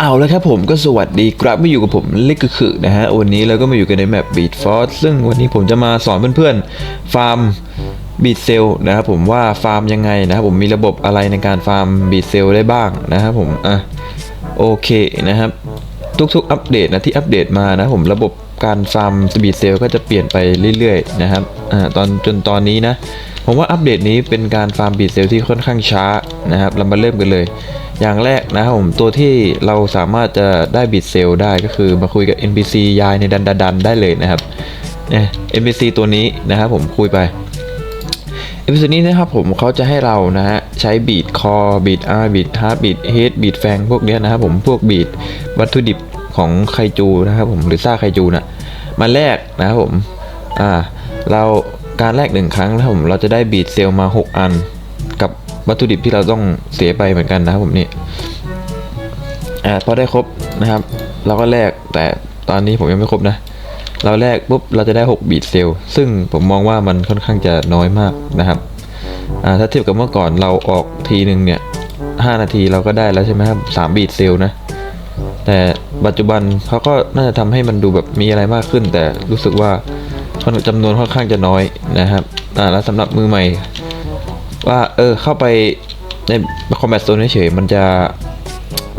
เอาแล้วครับผมก็สวัสดีครับมาอยู่กับผมเล็กกึคือนะฮะวันนี้เราก็มาอยู่กันในแมปบีดฟอร์ซึ่งวันนี้ผมจะมาสอนเพื่อนๆ ฟาร์มบีดเซลนะครับผมว่าฟาร์มยังไงนะครับผมมีระบบอะไรในการฟาร์มบีดเซลได้บ้างนะครับผมอะโอเคนะครับ ทุกๆ อัปเดตนะที่อัปเดตมานะผมระบบการฟาร์มสปีดเซลก็จะเปลี่ยนไปเรื่อยๆนะครับอ่าตอนจนตอนนี้นะ ผมว่าอัปเดตนี้เป็นการฟาร์มบีดเซลที่ค่อนข้างช้านะครับ เรามาเริ่มกันเลย อย่างแรกนะครับผมตัวที่เราสามารถจะได้บีดเซลได้ก็คือมาคุยกับ NPC ยายในดันดดันได้เลยนะครับเนี่ย NPC ตัวนี้นะครับผมคุยไปเอพิโซดนี้นะครับผมเขาจะให้เรานะฮะใช้บีดคอบีดอาร์บีดฮาร์บีดเฮดบีดแฟงพวกเนี้ยนะครับผมพวกบีดวัตถุดิบ ของไคจูนะครับผมหรือซ่าไคจูนะมาแลกนะครับผมอ่าเราการแลกหนึ่งครั้งนะครับผมเราจะได้บีดเซลมา 6 อัน กับวัตถุดิบที่เราต้องเสียไปเหมือนกันนะครับผมนี่อ่าพอได้ครบนะครับ เราก็แลกแต่ตอนนี้ผมยังไม่ครบนะ เราแลกปุ๊บเราจะได้ 6 บีทเซลซึ่งผมมองว่ามันค่อนข้างจะน้อยมากนะครับอ่าถ้าเทียบกับเมื่อก่อนเราออกทีหนึ่งเนี่ย5นาทีเราก็ได้แล้วใช่ไหมครับ3บีทเซลนะ แต่ปัจจุบันเขาก็น่าจะทำให้มันดูแบบมีอะไรมากขึ้น แต่รู้สึกว่าจำนวนค่อนข้างจะน้อยนะครับอ่าแล้วสำหรับมือใหม่ ว่าเออเข้าไปในคอมแบทโซนเฉยๆมันจะ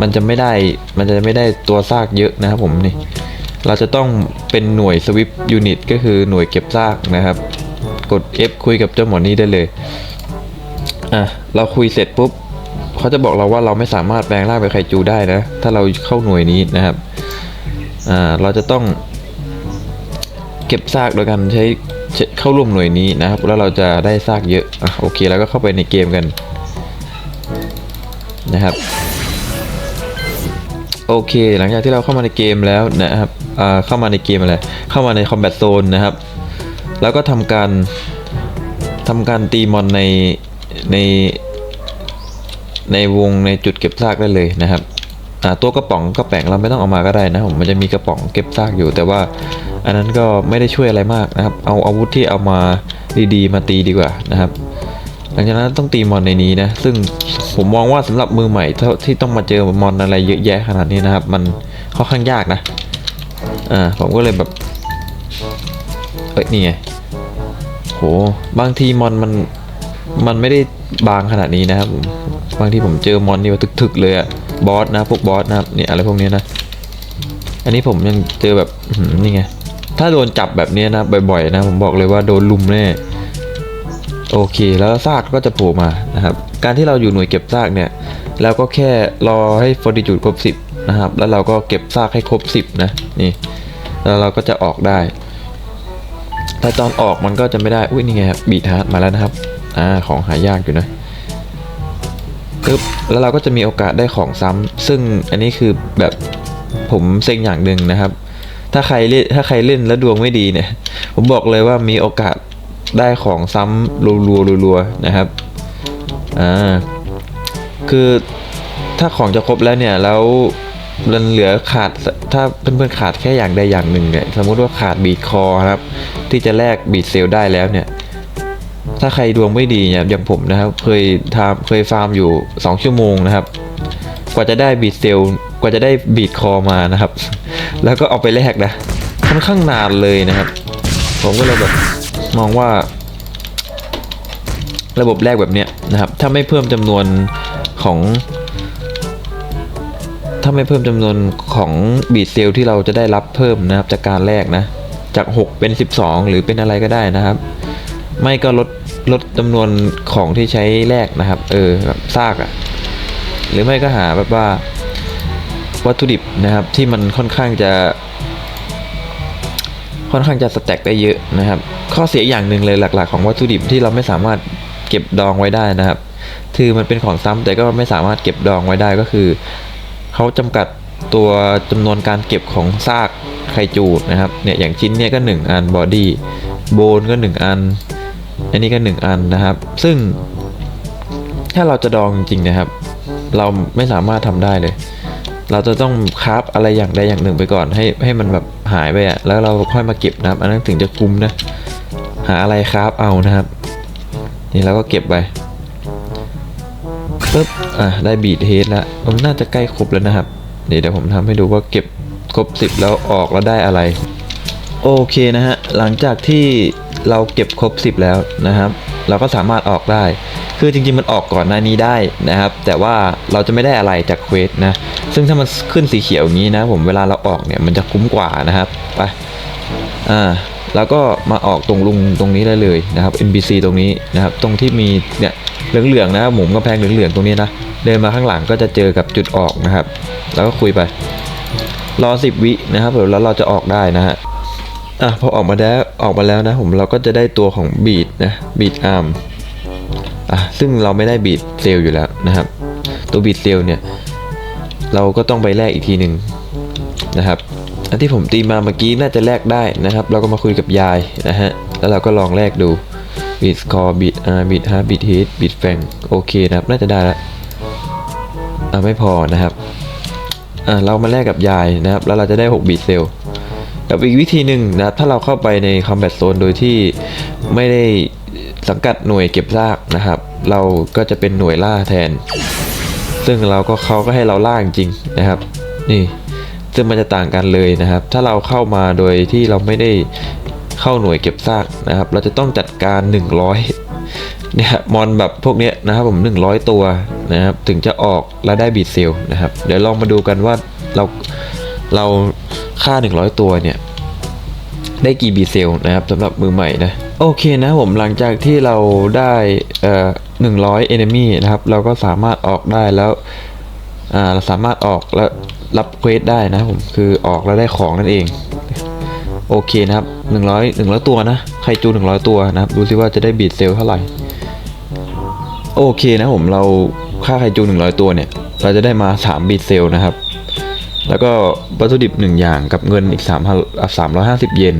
มันจะไม่ได้มันจะไม่ได้ตัวซากเยอะนะครับผมนี่เราจะต้องเป็นหน่วยสวิปยูนิตก็คือหน่วยเก็บซากนะครับ กด F คุยกับเจ้าหมอนี่ได้เลยอะเราคุยเสร็จปุ๊บ เขาจะบอกเราว่าเราไม่สามารถแปลงร่างเป็นไคจูได้นะ ถ้าเราเข้าหน่วยนี้นะครับ อ่า เราจะต้อง เก็บซากโดยการใช้เข้าร่วมหน่วยนี้นะครับ แล้วเราจะได้ซากเยอะอะโอเค แล้วก็เข้าไปในเกมกัน นะครับ โอเค หลังจากที่เราเข้ามาในเกมแล้วนะครับ อ่า เข้ามาในเกมอะไร เข้ามาในคอมแบทโซนนะครับ แล้วก็ทำการทำการตีมอนในใน ในวงในจุดเก็บซากได้เลยนะครับตัวกระป๋องกระแป๋งเราไม่ต้องเอามาก็ได้นะผมมันจะมีกระป๋องเก็บซากอยู่ แต่ว่าอันนั้นก็ไม่ได้ช่วยอะไรมากนะครับ เอาอาวุธที่เอามาดีๆ มาตีดีกว่านะครับ หลังจากนั้นต้องตีมอนในนี้นะ ซึ่งผมมองว่าสำหรับมือใหม่ที่ต้องมาเจอมอนอะไรเยอะแยะขนาดนี้นะครับ มันค่อนข้างยากนะอ่าผมก็เลยแบบเอ้ยนี่ไงโหบางทีมอนมัน มันไม่ได้บางขนาดนี้นะครับผมบางที่ผมเจอมอนนี่ว่าถึกๆเลยอะบอสนะพวกบอสนะครับเนี่ยอะไรพวกนี้นะ อันนี้ผมยังเจอแบบนี่ไงถ้าโดนจับแบบนี้นะบ่อยๆนะผมบอกเลยว่าโดนลุมแน่โอเคแล้วซากก็จะโผล่มานะครับ การที่เราอยู่หน่วยเก็บซากเนี่ยเราก็แค่รอให้ฟอร์ติจูดครบ 10 นะครับ แล้วเราก็เก็บซากให้ครบ 10 นะนี่แล้วเราก็จะออกได้ แต่ตอนออกมันก็จะไม่ได้อุ้ยนี่ไงครับบีทฮาร์ดมาแล้วนะครับ อ่าของหายากอยู่นะปึ๊บแล้วเราก็จะมีโอกาสได้ของซ้ำซึ่งอันนี้คือแบบผมเซ็งอย่างหนึ่งนะครับ ถ้าใครเล่นถ้าใครเล่นแล้วดวงไม่ดีเนี่ย ผมบอกเลยว่ามีโอกาสได้ของซ้ำรัวๆรัวๆนะครับอ่าคือถ้าของจะครบแล้วเนี่ยแล้วมันเหลือขาดถ้าเพื่อนๆขาดแค่อย่างใดอย่างหนึ่งเนี่ยสมมุติว่าขาดบีดคอครับ ที่จะแลกบีดเซลได้แล้วเนี่ย ถ้าใครดวงไม่ดีเนี่ยอย่างผมนะครับเคยทำเคยฟาร์มอยู่ 2 ชั่วโมงนะครับ กว่าจะได้บีดเซลกว่าจะได้บีดคอมานะครับ แล้วก็เอาไปแลกนะค่อนข้างนานเลยนะครับ ผมก็เลยแบบมองว่า ระบบแรกแบบเนี้ยนะครับ ถ้าไม่เพิ่มจำนวนของ ถ้าไม่เพิ่มจำนวนของบีดเซลที่เราจะได้รับเพิ่มนะครับจากการแลกนะ จาก 6 เป็น 12 หรือเป็นอะไรก็ได้นะครับ ไม่ก็ลด ลดจำนวนของที่ใช้แลกนะครับ เออแบบซากอะ่ะ หรือไม่ก็หาแบบว่าวัตถุดิบนะครับ ที่มันค่อนข้างจะ ค่อนข้างจะสแต็กได้เยอะนะครับ ข้อเสียอย่างหนึ่งเลยหลัก ๆ ของวัตถุดิบที่เราไม่สามารถเก็บดองไว้ได้นะครับคือมันเป็นของซ้ำแต่ก็ไม่สามารถเก็บดองไว้ได้ก็คือเขาจำกัดตัวจำนวนการเก็บของซากไคจูนะครับเนี่ยอย่างชิ้นเนี่ยก็ 1 อันบอดี้โบนก็ 1 อัน อันนี้ก็ 1 อันนะครับ ซึ่งถ้าเราจะดองจริงๆนะครับ เราไม่สามารถทำได้เลย เราจะต้องคราฟอะไรอย่างใดอย่างหนึ่งไปก่อน ให้ให้มันแบบหายไปอะแล้วเราค่อยมาเก็บนะครับ อันนั้นถึงจะคุ้มนะ หาอะไรคราฟเอานะครับ นี่เราก็เก็บไปปึ๊บอะได้บีดเฮดแล้วมันน่าจะใกล้ครบแล้วนะครับเดี๋ยวเดี๋ยวผมทำให้ดูว่าเก็บครบ 10 แล้วออกแล้วได้อะไร โอเคนะฮะหลังจากที่ เราเก็บครบ 10 แล้วนะครับ เราก็สามารถออกได้ คือจริงๆมันออกก่อนหน้านี้ได้นะครับ แต่ว่าเราจะไม่ได้อะไรจากเควสนะ ซึ่งถ้ามันขึ้นสีเขียวอย่างนี้นะ ผมเวลาเราออกเนี่ยมันจะคุ้มกว่านะครับ ไป อ่าแล้วก็มาออกตรงลุงตรงนี้ได้เลยนะครับ NPC ตรงนี้นะครับ ตรงที่มีเนี่ยเหลืองๆนะครับหมุมกำแพงเหลืองๆตรงนี้นะ เดินมาข้างหลังก็จะเจอกับจุดออกนะครับ แล้วก็คุยไป รอ 10 วินะครับแล้วเราจะออกได้นะฮะ อะพอออกมาแล้วออกมาแล้วนะผมเราก็จะได้ตัวของบีดนะบีดอาร์มอะซึ่งเราไม่ได้บีดเซลล์อยู่แล้วนะครับ ตัวบีดเซลล์เนี่ย เราก็ต้องไปแลกอีกทีหนึ่งนะครับอันที่ผมตีมาเมื่อกี้น่าจะแลกได้นะครับ เราก็มาคุยกับยายนะฮะแล้วเราก็ลองแลกดูบีดคอบีดอาร์บีดฮาร์บีดฮีทบีดแฟงโอเคนะครับ น่าจะได้ล้วอะไม่พอนะครับอะเรามาแลกกับยายนะครับ แล้วเราจะได้6บีดเซลล์ กับอีกวิธีหนึ่งนะครับถ้าเราเข้าไปใน Combat Zone โดยที่ไม่ได้สังกัดหน่วยเก็บซากนะครับ เราก็จะเป็นหน่วยล่าแทน ซึ่งเราก็เขาก็ให้เราล่าจริงนะครับ นี่ซึ่งมันจะต่างกันเลยนะครับ ถ้าเราเข้ามาโดยที่เราไม่ได้เข้าหน่วยเก็บซากนะครับ เราจะต้องจัดการ 100เนี่ยมอนแบบพวกนี้นะครับผม 100 ตัวนะครับ ถึงจะออกแล้วได้บีดเซลนะครับ เดี๋ยวลองมาดูกันว่าเรา เราค่า 100 ตัวเนี่ย ได้กี่บีเซลนะครับสำหรับมือใหม่นะ โอเคนะผมหลังจากที่เราได้เอ่อ100 enemy นะครับ เราก็สามารถออกได้แล้วอ่าเราสามารถออกแล้วรับเควสได้นะผมคือออกแล้วได้ของนั่นเองโอเคนะครับ100 100ตัวนะไคจู100ตัวนะครับดูซิว่าจะได้บีดเซลเท่าไหร่โอเคนะผมเราค่าไคจู100ตัวเนี่ย เราจะได้มา3บีดเซลนะครับ แล้วก็วัตถุดิบหนึ่งอย่างกับเงินอีก3 350 เยน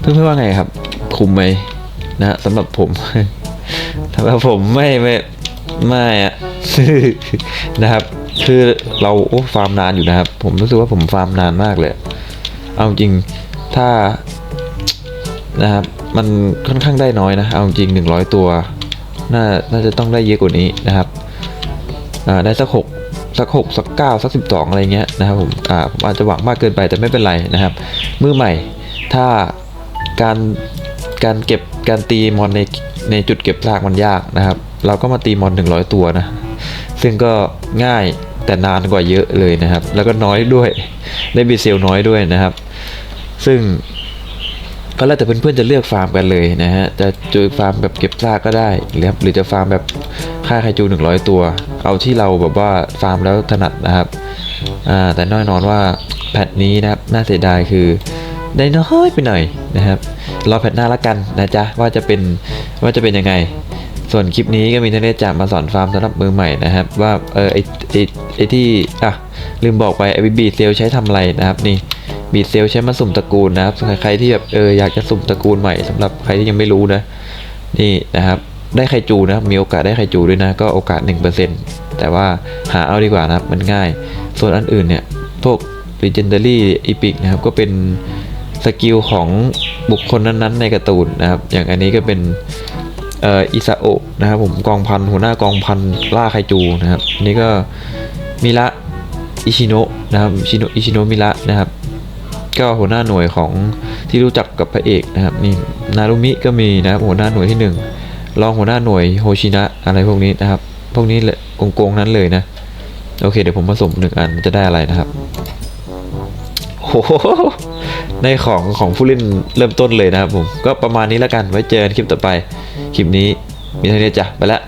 เพื่อนๆว่าไงครับ คุ้มไหมนะฮะสำหรับผมสำหรับผมไม่ไม่ไม่อะนะครับคือเราโอ้ฟาร์มนานอยู่นะครับ ผมรู้สึกว่าผมฟาร์มนานมากเลย เอาจริงถ้านะครับมันค่อนข้างได้น้อยนะ เอาจริง 100 ตัว น่าน่าจะต้องได้เยอะกว่านี้นะครับได้สักหก สักหกสักเก้าสักสิบสองอะไรเงี้ยนะครับผมอ่าผมอาจจะหวังมากเกินไปแต่ไม่เป็นไรนะครับ มือใหม่ ถ้าการการเก็บการตีมอนในในจุดเก็บซากมันยากนะครับ เราก็มาตีมอน 100 ตัวนะ ซึ่งก็ง่ายแต่นานกว่าเยอะเลยนะครับ แล้วก็น้อยด้วยได้บีเซลน้อยด้วยนะครับ ซึ่ง ก็แล้วแต่เพื่อนๆจะเลือกฟาร์มกันเลยนะฮะจะจะฟาร์มแบบเก็บซากก็ได้นะครับหรือจะฟาร์มแบบค่าไคจู100 ตัว เอาที่เราแบบว่าฟาร์มแล้วถนัดนะครับอ่าแต่แน่นอนว่าแพทนี้นะครับน่าเสียดายคือได้น้อยไปหน่อยนะครับรอแพทหน้าละกันนะจ๊ะว่าจะเป็นว่าจะเป็นยังไง ส่วนคลิปนี้ก็มีทนเนจามาสอนฟาร์มสำหรับมือใหม่นะครับ ว่าเออไอไอไอที่อะลืมบอกไปไอบีบีเซลใช้ทำอะไรนะครับนี่ บีดเซลใช้มาสุ่มตระกูลนะครับใครใครที่แบบเอออยากจะสุ่มตระกูลใหม่สำหรับใครที่ยังไม่รู้นะ นี่นะครับ ได้ไคจูนะมีโอกาสได้ไคจูด้วยนะ ก็โอกาส 1%แต่ว่าหาเอาดีกว่านะครับมันง่าย ส่วนอันอื่นเนี่ย พวก Legendary Epic นะครับ ก็เป็นสกิลของบุคคลนั้นๆ ในการ์ตูนนะครับ อย่างอันนี้ก็เป็นเอ่ออิซาโอะนะครับผมกองพันหัวหน้ากองพันล่าไคจูนะครับอันนี่ก็มิระอิชิโนะนะครับชิโนะอิชิโนะมิระนะครับ ก็หัวหน้าหน่วยของที่รู้จักกับพระเอกนะครับนี่นารุมิก็มีนะครับหัวหน้าหน่วยที่หนึ่งรองหัวหน้าหน่วยโฮชินะอะไรพวกนี้นะครับ พวกนี้เลยโกงๆนั้นเลยนะโอเคเดี๋ยวผมผสมหนึ่งอันมันจะได้อะไรนะครับโอ้โหในของของผู้เล่นเริ่มต้นเลยนะครับผม ก็ประมาณนี้แล้วกันไว้เจอกันคลิปต่อไป คลิปนี้มีเท่านี้จ้ะไปละ